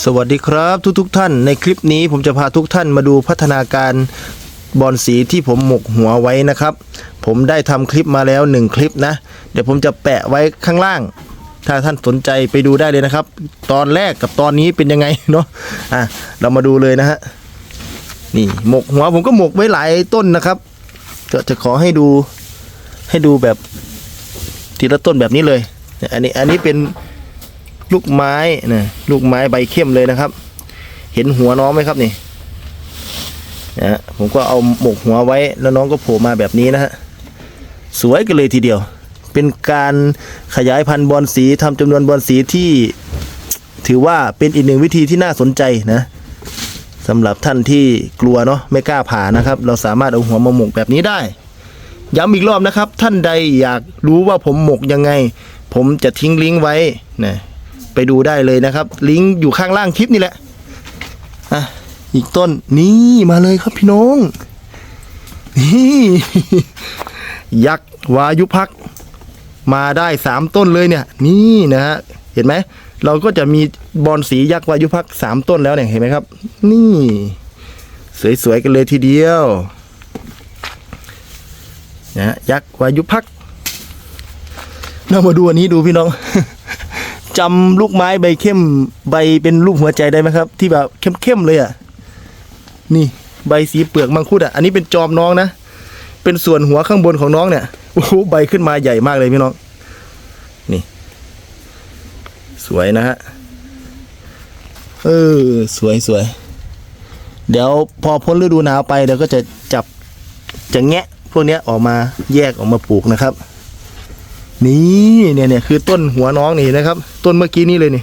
สวัสดีครับทุกทุกๆท่านในคลิปนี้ผมจะพาทุกท่านมาดูพัฒนาการบอลสีที่ผมหมกหัวไว้นะครับ ผมได้ทำคลิปมาแล้วหนึ่งคลิปนะ เดี๋ยวผมจะแปะไว้ข้างล่าง ถ้าท่านสนใจไปดูได้เลยนะครับ ตอนแรกกับตอนนี้เป็นยังไงเนาะอะเรามาดูเลยนะฮะนี่หมกหัวผมก็หมกไว้หลายต้นนะครับก็จะขอให้ดูให้ดูแบบทีละต้นแบบนี้เลยอันนี้อันนี้เป็น ลูกไม้นะลูกไม้ใบเข้มเลยนะครับ เห็นหัวน้องไหมครับนี่นะฮะผมก็เอาหมกหัวไว้แล้วน้องก็โผล่มาแบบนี้นะฮะสวยกันเลยทีเดียว เป็นการขยายพันธุ์บอลสีทำจำนวนบอลสีที่ถือว่าเป็นอีกหนึ่งวิธีที่น่าสนใจนะสำหรับท่านที่กลัวเนาะไม่กล้าผ่านะครับ เราสามารถเอาหัวมาหมกแบบนี้ได้ ย้ำอีกรอบนะครับ ท่านใดอยากรู้ว่าผมหมกยังไง ผมจะทิ้งลิงก์ไว้นะ ไปดูได้เลยนะครับ ลิงก์อยู่ข้างล่างคลิปนี่แหละอะอีกต้นนี่มาเลยครับพี่น้องนี่ยักษ์วายุพัก มาได้สามต้นเลยเนี่ย นี่นะฮะเห็นไหมเราก็จะมีบอลสียักษ์วายุพักสามต้นแล้วเนี่ยเห็นไหมครับ นี่ สวยๆกันเลยทีเดียวนะยักษ์วายุพักษ์เรามาดูอันนี้ดูพี่น้อง จำลูกไม้ใบเข้มใบเป็นรูปหัวใจได้ไหมครับ ที่แบบเข้มๆเลยอะนี่ใบสีเปลือกมังคุดอะอันนี้เป็นจอมน้องนะเป็นส่วนหัวข้างบนของน้องเนี่ยโอ้โหใบขึ้นมาใหญ่มากเลยพี่น้อง นี่ สวยนะฮะเออสวยสวยเดี๋ยวพอพ้นฤดูหนาวไปเดี๋ยวก็จะจับจะแงะ พวกนี้ออกมาแยกออกมาปลูกนะครับ นี่เนี่ยเนี่ยคือต้นหัวน้องนี่นะครับ ต้นเมื่อกี้นี่เลยนี่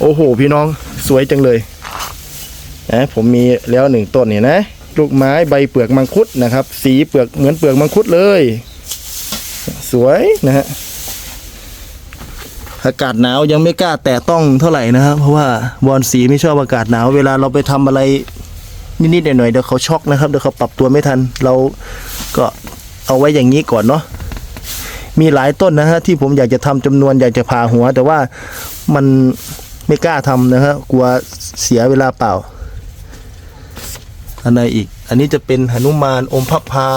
โอ้โห พี่น้องสวยจังเลยนะผมมีแล้วหนึ่งต้นเนี่ยนะ ลูกไม้ใบเปลือกมังคุดนะครับ สีเปลือกเหมือนเปลือกมังคุดเลย สวยนะฮะอากาศหนาวยังไม่กล้าแตะต้องเท่าไหร่นะครับ เพราะว่าบอลสีไม่ชอบอากาศหนาว เวลาเราไปทำอะไรนิดๆหน่อยๆเดี๋ยวเขาช็อกนะครับเดี๋ยวเขาปรับตัวไม่ทัน เราก็เอาไว้อย่างนี้ก่อนเนาะ มีหลายต้นนะฮะที่ผมอยากจะทำจำนวนอยากจะผ่าหัว แต่ว่ามันไม่กล้าทำนะฮะกลัวเสียเวลาเปล่าอันไหนอีก อันนี้จะเป็นหนุมานอมพับพา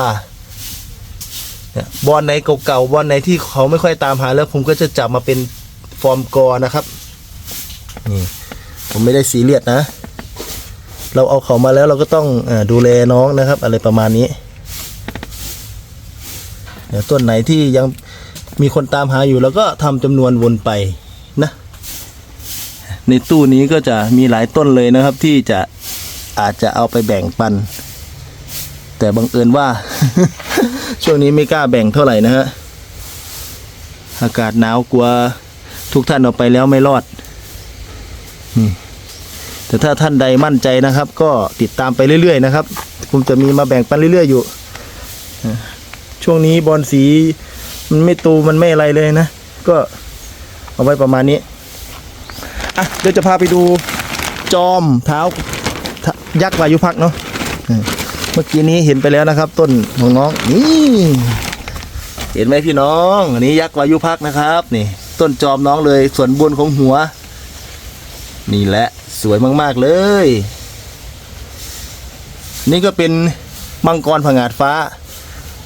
บอลไหนเก่าๆบอลไหนที่เขาไม่ค่อยตามหาแล้วผมก็จะจับมาเป็นฟอร์มกอนะครับนี่ผมไม่ได้ซีเรียสนะ เราเอาเขามาแล้วเราก็ต้องอดูแลน้องนะครับ อะไรประมาณนี้เดี๋ยวต้นไหนที่ยัง มีคนตามหาอยู่แล้วก็ทำจำนวนวนไปนะ ในตู้นี้ก็จะมีหลายต้นเลยนะครับ ที่จะอาจจะเอาไปแบ่งปัน แต่บังเอิญว่า ช่วงนี้ไม่กล้าแบ่งเท่าไหร่นะฮะอากาศหนาวกลัวทุกท่านเอาไปแล้วไม่รอดแต่ถ้าท่านใดมั่นใจนะครับ ก็ติดตามไปเรื่อยๆนะครับผมจะมีมาแบ่งปันเรื่อยๆอยู่ช่วงนี้บอลสี มันไม่ตูมันไม่อะไรเลยนะ ก็เอาไว้ประมาณนี้อะเดี๋ยวจะพาไปดูจอมเท้ายักษ์วายุพักเนาะเมื่อกี้นี้เห็นไปแล้วนะครับ ต้นของน้องนี่เห็นไหมพี่น้องอันนี้ยักษ์วายุพักนะครับ นี่ ต้นจอมน้องเลยส่วนบนของหัว นี่แหละสวยมากๆเลย นี่ก็เป็นมังกรผงาดฟ้า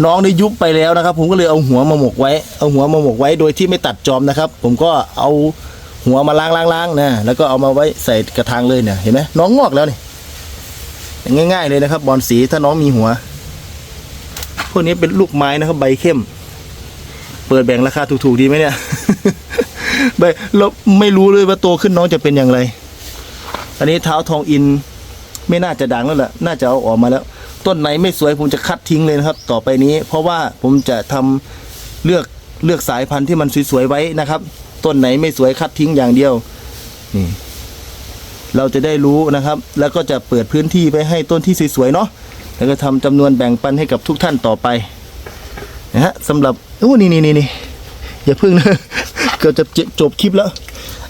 น้องได้ยุบไปแล้วนะครับ ผมก็เลยเอาหัวมาหมกไว้ เอาหัวมาหมกไว้โดยที่ไม่ตัดจอมนะครับ ผมก็เอาหัวมาล้างล้างล้างนะแล้วก็เอามาไว้ใส่กระถางเลยเนี่ยเห็นไหมน้องงอกแล้วนี่ง่าย ๆ เลยนะครับ บอลสีถ้าน้องมีหัว พวกนี้เป็นลูกไม้นะครับ ใบเข้ม เปิดแบ่งราคาถูกๆดีไหมเนี่ยใบเราไม่รู้เลยว่าโตขึ้นน้องจะเป็นอย่างไร อันนี้เท้าทองอินไม่น่าจะดังแล้วแหละน่าจะเอาออกมาแล้ว ต้นไหนไม่สวยผมจะคัดทิ้งเลยนะครับ ต่อไปนี้ เพราะว่าผมจะทำเลือกเลือกสายพันธุ์ที่มันสวยๆไว้นะครับ ต้นไหนไม่สวยคัดทิ้งอย่างเดียวนี่เราจะได้รู้นะครับ แล้วก็จะเปิดพื้นที่ไปให้ต้นที่สวยๆเนาะแล้วก็ทำจำนวนแบ่งปันให้กับทุกท่านต่อไปนะฮะสำหรับโอ้นี่นี่นี่นี่อย่าพึ่งนะเกือบจะจบคลิปแล้ว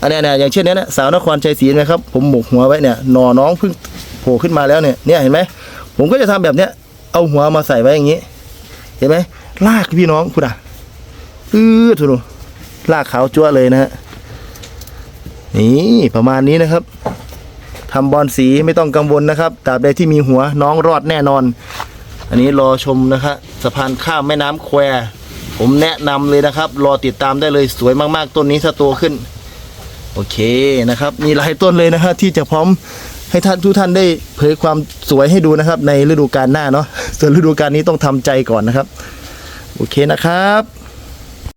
อันนี้เนี่ยอย่างเช่นเนี้ยนะสาวนครชัยศรีนะครับ ผมหมกหัวไว้เนี่ยหนอน้องเพิ่งโผล่ขึ้นมาแล้วเนี่ยเนี่ยเห็นไหม ผมก็จะทำแบบเนี้ย เอาหัวมาใส่ไว้อย่างนี้ เห็นไหมลากพี่น้องคุณอะอือทุนลากขาวจั่วเลยนะฮะนี่ประมาณนี้นะครับทำบอลสีไม่ต้องกังวลนะครับตราบใดที่มีหัวน้องรอดแน่นอน อันนี้รอชมนะครับสะพานข้ามแม่น้ำแควผมแนะนำเลยนะครับ รอติดตามได้เลยสวยมาก ๆ ต้นนี้ถ้าโตขึ้น โอเคนะครับ มีหลายต้นเลยนะฮะที่จะพร้อม ให้ท่านทุกท่านได้เผยความสวยให้ดูนะครับ ในฤดูกาลหน้าเนาะส่วนฤดูกาลนี้ต้องทำใจก่อนนะครับ โอเคนะครับ